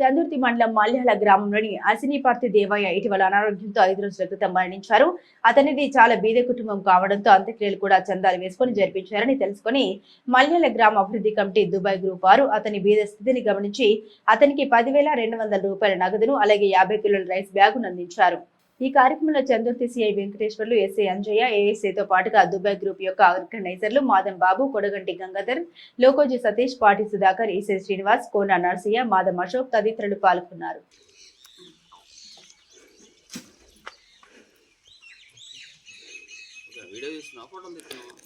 చందుర్తి మండలం మల్యాల గ్రామంలోని అసినిపర్తి దేవయ్య ఇటీవల అనారోగ్యంతో ఐదు రోజుల క్రితం మరణించారు. అతనిది చాలా బీద కుటుంబం కావడంతో అంత్యక్రియలు కూడా చందాలు వేసుకుని జరిపించారని తెలుసుకుని మల్యాల గ్రామ అభివృద్ధి కమిటీ దుబాయ్ గ్రూప్ వారు అతని బీద స్థితిని గమనించి అతనికి పదివేల రెండు వందల రూపాయల నగదును అలాగే యాభై కిలోల రైస్ బ్యాగును అందించారు. ఈ కార్యక్రమంలో చందుర్తి సిఐ వెంకటేశ్వర్లు ఎస్ఐ అంజయ్య ఏఎస్ఐతో పాటుగా దుబాయ్ గ్రూప్ యొక్క ఆర్గనైజర్లు మాదం బాబు కొడగంటి గంగాధర్ లోకోజీ సతీష్ పాటి సుధాకర్ ఈసై శ్రీనివాస్ కోన నర్సయ్య మాదం అశోక్ తదితరులు పాల్గొన్నారు.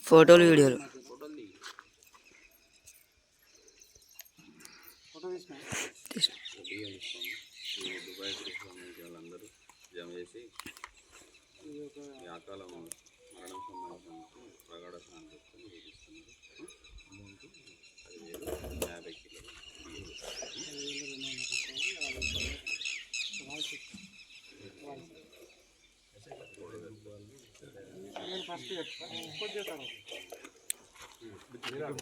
ఫోటోలు వీడియోలు. ఈ మరణం సంబంధించి ప్రగాఢ శాంతిని వేధిస్తున్నారు. అమౌంట్ అది వేలు యాభై కిలోలు. బియ్యం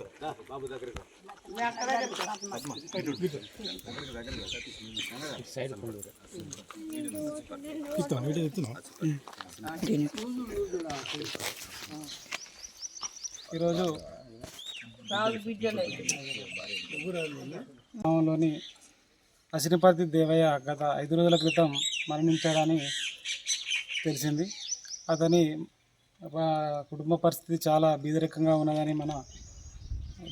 ఈరోజు గ్రామంలోని అసినిపతి దేవయ్య గత ఐదు రోజుల క్రితం మరణించాడని తెలిసింది. అతని కుటుంబ పరిస్థితి చాలా బీదరికంగా ఉన్నదని మన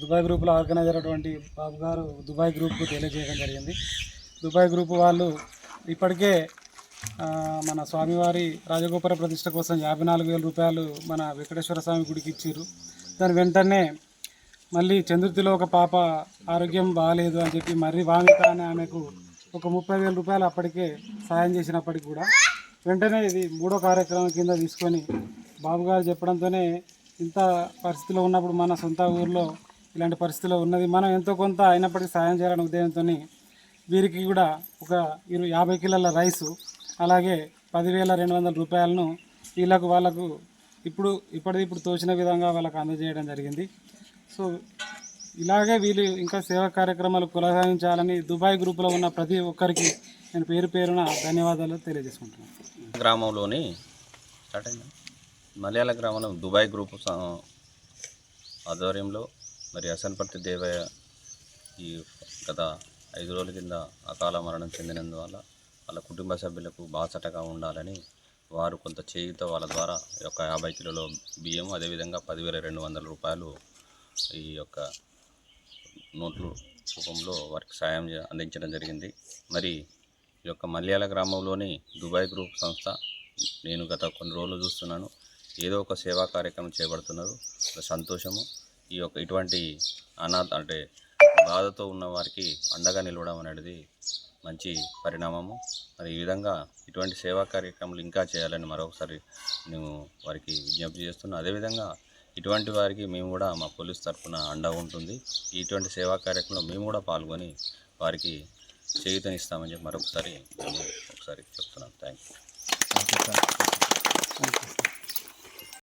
దుబాయ్ గ్రూప్లో ఆర్గనైజర్ అటువంటి బాబు గారు దుబాయ్ గ్రూప్కు తెలియజేయడం జరిగింది. దుబాయ్ గ్రూప్ వాళ్ళు ఇప్పటికే మన స్వామివారి రాజగోపుర ప్రతిష్ట కోసం యాభై నాలుగు వేల రూపాయలు మన వెంకటేశ్వర స్వామి గుడికి ఇచ్చారు. దాని వెంటనే మళ్ళీ చంద్రుతిలో ఒక పాప ఆరోగ్యం బాగాలేదు అని చెప్పి మర్రి వామిక అనే ఆమెకు ఒక ముప్పై వేల రూపాయలు అప్పటికే సాయం చేసినప్పటికి కూడా వెంటనే ఇది మూడో కార్యక్రమం కింద తీసుకొని బాబు గారు చెప్పడంతోనే ఇంత పరిస్థితిలో ఉన్నప్పుడు మన సొంత ఊర్లో ఇలాంటి పరిస్థితిలో ఉన్నది. మనం ఎంతో కొంత అయినప్పటికీ సాయం చేయాలనే ఉద్దేశంతో వీరికి కూడా ఒక ఇరు యాభై కిలోల రైసు అలాగే పదివేల రెండు వందల రూపాయలను వీళ్ళకు వాళ్ళకు ఇప్పుడు ఇప్పటిది ఇప్పుడు తోచిన విధంగా వాళ్ళకు అందజేయడం జరిగింది. సో ఇలాగే వీళ్ళు ఇంకా సేవా కార్యక్రమాలు కొనసాగించాలని దుబాయ్ గ్రూపులో ఉన్న ప్రతి ఒక్కరికి నేను పేరు పేరున ధన్యవాదాలు తెలియజేసుకుంటున్నాను. గ్రామంలోని స్టార్ట్ అయిందా? మలయాళ గ్రామంలో దుబాయ్ గ్రూప్ ఆధ్వర్యంలో మరి అసన్పర్తి దేవయ్య ఈ గత ఐదు రోజుల కింద అకాల మరణం చెందినందువల్ల వాళ్ళ కుటుంబ సభ్యులకు బాసటగా ఉండాలని వారు కొంత చేయుత వాళ్ళ ద్వారా యొక్క యాభై కిలోల బియ్యం అదేవిధంగా పదివేల రెండు వందల రూపాయలు ఈ యొక్క నోట్లు రూపంలో వారికి సాయం అందించడం జరిగింది. మరి ఈ యొక్క మలయాళ గ్రామంలోని దుబాయ్ గ్రూప్ సంస్థ నేను గత కొన్ని రోజులు చూస్తున్నాను. ఏదో ఒక సేవా కార్యక్రమం చేపడుతున్నారు. సంతోషము. ఈ యొక్క ఇటువంటి అనాథ అంటే బాధతో ఉన్న వారికి అండగా నిలవడం అనేది మంచి పరిణామము. మరి ఈ విధంగా ఇటువంటి సేవా కార్యక్రమాలు ఇంకా చేయాలని మరొకసారి మేము వారికి విజ్ఞప్తి చేస్తున్నాం. అదేవిధంగా ఇటువంటి వారికి మేము కూడా మా పోలీస్ తరఫున అండగా ఉంటుంది. ఇటువంటి సేవా కార్యక్రమంలో మేము కూడా పాల్గొని వారికి చేయూతనిస్తామని చెప్పి మరొకసారి మేము ఒకసారి చెప్తున్నాం. Thank you